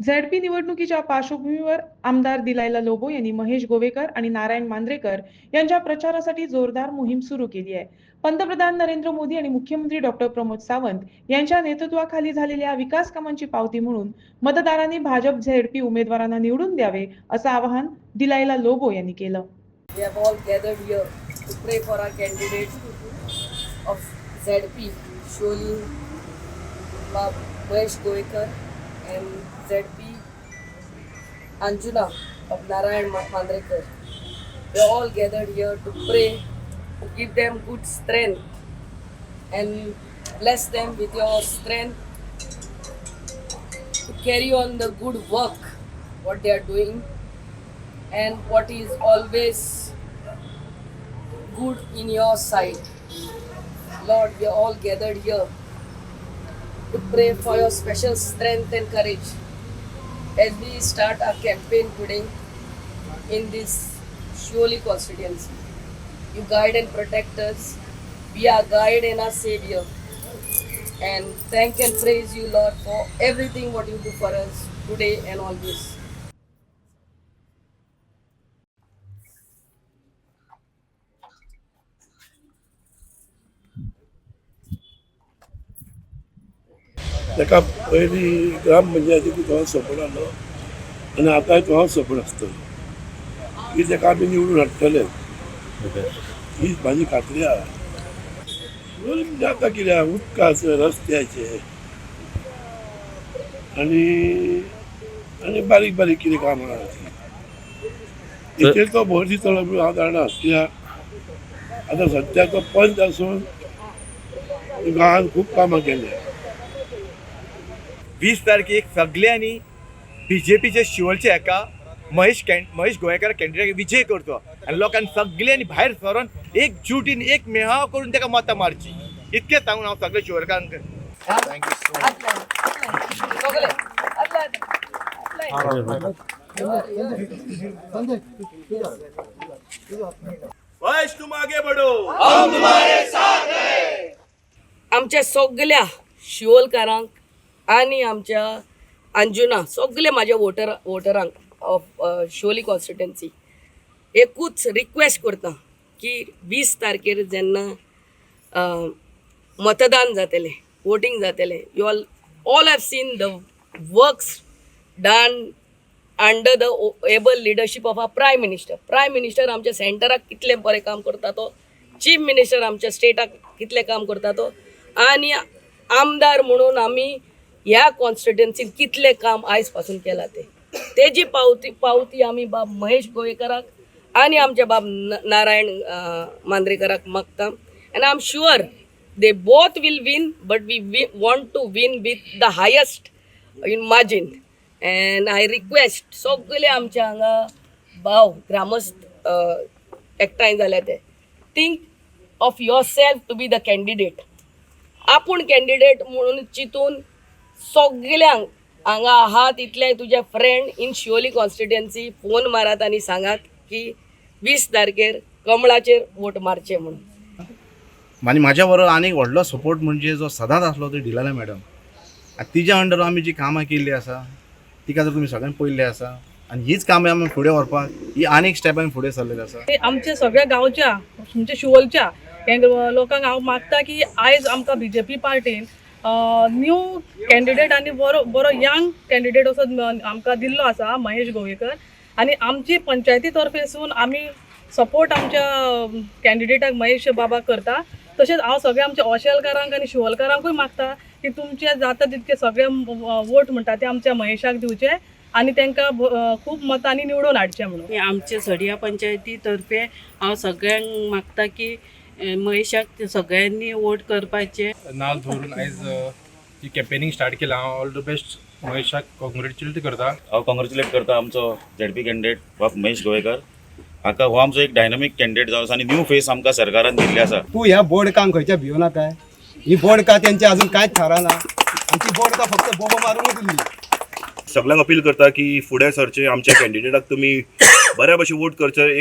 ZP निवडणुकीच्या पार्श्वभूमीवर आमदार दिलायला लोबो यांनी महेश गोवेकर आणि नारायण मांद्रेकर यांच्या प्रचारासाठी जोरदार मोहीम सुरू केली आहे. पंतप्रधान नरेंद्र मोदी आणि मुख्यमंत्री डॉक्टर प्रमोद सावंत यांच्या नेतृत्वाखाली झालेल्या विकास कामांची पावती म्हणून मतदारांनी भाजप झेडपी उमेदवारांना निवडून द्यावे असं आवाहन दिलायला लोबो यांनी केलं. Mahesh have and ZP Anjuna of Narayan Ma- Mandrekar. We are all gathered here to pray, to give them good strength and bless them with your strength to carry on the good work what they are doing and what is always good in your sight. Lord, we are all gathered here to pray for your special strength and courage as we start our campaign today in this surely constituency. You guide and protect us. Be our guide and our savior. And thank and praise you, Lord, for everything what you do for us today and always. ताका पयलीं ग्रामपंचायतीक तो support आसलो आनी आतांय तो support आसतलो की ताका आमी निवडून हाडटले ही म्हाजी खात्री म्हणजे आतां कित्याक उदकाचे रस्त्याचे. आनी आनी बारीक बारीक कितें कामां तेचेर तो भर दितलो म्हणून हांव जाणा कित्याक आतां सद्या तो पंच आसून गांवांत खूब कामां केल्या वीस तारखेक सगळ्यांनी बीजेपीचे शिवलचे हेका महेश कॅन महेश गोयेकार कॅन्डिडेट विजय करतो. आनी लोकांनी सगळ्यांनी भायर सरून एक जुटीन एक मेहाव करून ताका मतां मारची. इतकें सांगून हांव सगळे शिवलकारांक महेश तुम आगे बढ़ो. आमच्या सगळ्या शिवोलकारांक आनी आमच्या अंजुना सगळे माझ्या वोटर वोटरांक ऑफ शिवोली कॉन्स्टिट्युन्सी एकूच रिक्वेस्ट करता की वीस तारखेर जेन्ना मतदान जातलें वोटींग जातलें you all all have seen the works done under the able leadership of a prime minister prime minister आमच्या सेंटराक कितलें बरें काम करता तो? चीफ मिनिस्टर आमच्या स्टेटाक कितलें काम करता तो? आनी आमदार म्हणून आमी ह्या कॉन्स्टिट्युएन्सीन कितलें काम आयजपासून केलां तें. तेजी पावती पावती आमी बाब महेश गोयेकाराक आनी आमच्या बाब न- नारायण मांद्रेकराक मागता. आनी I am sure they both will win but we want to win with the highest in margin and I request सगळे आमच्या हांगा भाव ग्रामस्थ एकठांय जाल्या ते. Think of yourself to be the candidate आपूण कॅन्डिडेट म्हणून चिंतून सगल्यांक हांगा आहात इतले तुजे friend in Shivoli constituency phone मारात आनी सांगात की वीस तारखेर कमळाचेर वोट मारचे म्हणून. आनी म्हाज्या बरोबर आनीक व्हडलो सपोर्ट म्हणजे जो सदांच आसलो तो डिलाले मॅडम आनी तिच्या अंडर आमी जी कामां केल्ली आसा तिका जर तुमी सगळ्यांनी पयल्ले आसा आनी हीच कामां आमी फुडें व्हरपाक ही आनीक स्टेप आमी फुडें सरलेले आसा ते आमच्या सगळ्या गांवच्या म्हणजे शिवोलच्या हे लोकांक हांव मागता की आयज आमकां B J P पार्टीन new candidate आनी बरो बरो यंग कॅन्डिडेट असो आमकां दिल्लो आसा महेश गोवेकर आनी आमची पंचायती तर्फेसून आमी सपोर्ट आमच्या कॅन्डिडेटाक महेश बाबा करता. तशेंच हांव सगळ्या आमच्या ओशेलकारांक आनी शिवोलकारांकूय मागता की तुमचे जाता तितके सगळे वोट म्हणटा ते आमच्या महेशाक दिवचे आनी त्यांना खूप खूब मतांनी निवडून हाडचे म्हणून. आमचे सडिया पंचायती तर्फे हांव सगळ्यांक मागता की महेशाक सगळ्यांनी वोट करपाचे. नांव धरून आयज ही कॅम्पेनींग स्टार्ट केला. हांव ऑल द बेस्ट महेशाक कॉंग्रेच्युलेट करता. हांव कॉंग्रेच्युलेट करता आमचो झेडपी कॅन्डिडेट बाब महेश गोवेकर. हाका हो आमचो एक डायनामीक कॅन्डिडेट जावन आसा आनी न्यू फेस आमकां सरकारान दिल्ली आसा. तूं ह्या बोर्डकांक खंयच्या भिवना काय? ही बोर्डका तेंचे अजून कांयच थाराना आमची बोर्डका फक्त बोबो मारूनच दिल्ली सगळ्यांक अपील करता की फुडें सरचे आमच्या कॅन्डिडेटाक तुमी बऱ्या भशेन वोट करचे. एक